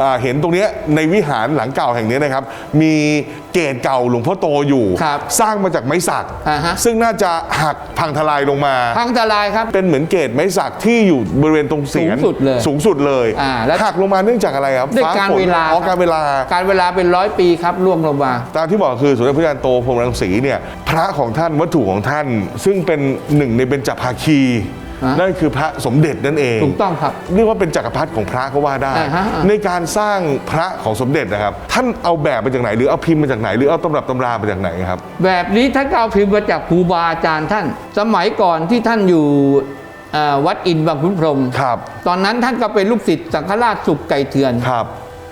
อ่าเห็นตรงเนี้ยในวิหารหลังเก่าแห่งนี้นะครับ มีเกศเก่าหลวงพ่อโตอยู่ครับสร้างมาจากไม้สักอ่าฮะซึ่งน่าจะหักพังทลายลงมา พังทลายครับ เป็นเหมือนเกศไม้สักที่อยู่บริเวณตรงเสียนสูงสุดเลยสูงสุดเลยอ่าแล้วหักลงมาเนื่องจากอะไรครับด้วยฟ้การฝนเวลาอ๋อการเวลา การเวลาเป็นร้อยปีครับล่วงลงมา ตามที่บอกคือสมเด็จพระยานโตพรหมรังสีเนี่ยพระของท่านวัตถุของท่าน ซึ่งเป็นหนึ่งในเบญจภาคีฮะ นั่นคือพระสมเด็จนั่นเองถูกต้องครับเรียกว่าเป็นจักรพรรดิของพระก็ว่าได้อ่าฮะอ่าในการสร้างพระของสมเด็จนะครับ ท่านเอาแบบมาจากไหนหรือเอาพิมพ์มาจากไหนหรือเอาตำรับตำรามาจากไหนครับ แบบนี้ท่านก็เอาพิมพ์มาจากครูบาอาจารย์ท่าน สมัยก่อนที่ท่านอยู่เอ่อวัดอินทร์บางขุนพรหมครับ ตอนนั้นท่านก็เป็นลูกศิษย์สังฆราชสุขไก่เถื่อนครับ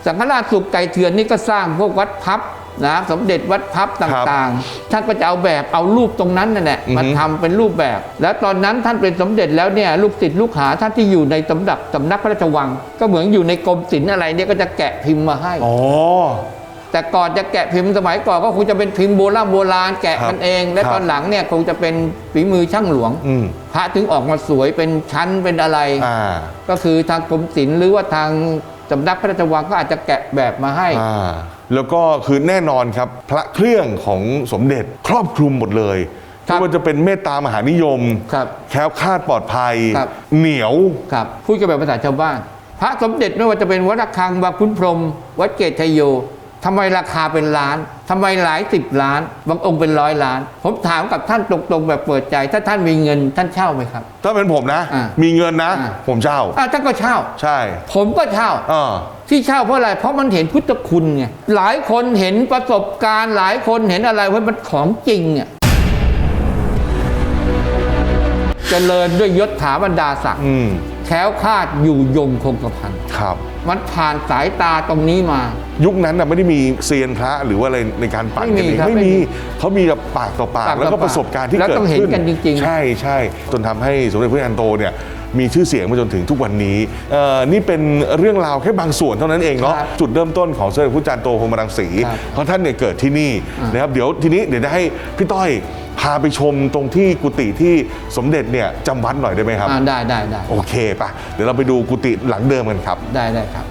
สังฆราชสุขไก่เถื่อนนี่ก็สร้างพวกวัดพับ นะสมเด็จวัดพับต่างๆ ท่านก็จะเอาแบบเอารูปตรงนั้นนั่นแหละอือฮึมาทำเป็นรูปแบบ แล้วตอนนั้นท่านเป็นสมเด็จแล้วเนี่ยลูกศิษย์ลูกหาท่านที่อยู่ในสำนักสำนักพระราชวัง ก็เหมือนอยู่ในกรมศิลป์อะไรเนี่ยก็จะแกะพิมพ์มาให้อ๋อแต่ก่อนจะแกะพิมพ์สมัยก่อนก็คงจะเป็นพิมพ์โบราณโบราณแกะครับกันเอง และครับตอนหลังเนี่ยคงจะเป็นฝีมือช่างหลวงอืมพระถึงออกมาสวยเป็นชั้นเป็นอะไรอ่าก็คือทางกรมศิลป์หรือว่าทาง สำนักพระราชวังก็อาจจะแกะแบบมาให้ อ่าแล้วก็คือแน่นอนครับ พระเครื่องของสมเด็จครอบคลุมหมดเลยครับไม่ว่าจะเป็นเมตตามหานิยม ครับแคล้วคลาดปลอดภัย ครับ เหนียว ครับพูดกันแบบภาษาชาวบ้าน พระสมเด็จไม่ว่าจะเป็นวัดระฆังวัดคุณพรหมวัดเกตชัยโย ทำไมราคาเป็นล้านทำไมหลายสิบล้าน บางองค์เป็นร้อยล้าน ผมถามกับท่านตรงๆแบบเปิดใจ ถ้าท่านมีเงินท่านเช่าไหมครับ ถ้าเป็นผมนะอ่ามีเงินนะอ่าผมเช่าอะท่านก็เช่า ใช่ ผมก็เช่าอ่าที่เช่าเพราะอะไร เพราะมันเห็นพุทธคุณไง หลายคนเห็นประสบการณ์ หลายคนเห็นอะไรว่ามันของจริงเนี่ยเจริญด้วยยศถาบรรดาศักดิ์อืมแคล้วคลาดอยู่ยงคงกระพันครับ มันผ่านสายตาตรงนี้มา ยุคนั้นน่ะไม่ได้มีเซียนพระหรือว่าอะไรในการปั่นไม่กันมีเองครับไม่ไม่มีมีเขามีแบบปากต่อปากปากต่อแล้วก็ปากประสบการณ์ที่แล้วเกิดต้องเห็นขึ้นกันจริงๆใช่ใช่จนทำให้สมเด็จพระยานโตเนี่ยมีชื่อเสียงมาจนถึงทุกวันนี้เอ่อนี่เป็นเรื่องราวแค่บางส่วนเท่านั้นเองเนาะครับจุดเริ่มต้นของสมเด็จพระจารย์โตพรหมรังสีครับเพราะท่านเนี่ยเกิดที่นี่นะครับเดี๋ยวทีนี้เดี๋ยวจะให้พี่ต้อยพาไปชมตรงที่กุฏิที่สมเด็จเนี่ยจำวัดหน่อยได้ไหมครับอ่าได้ได้ได้โอเคปะเดี๋ยวเราไปดูกุฏิหลังเดิมกันครับ ได้ได้ครับ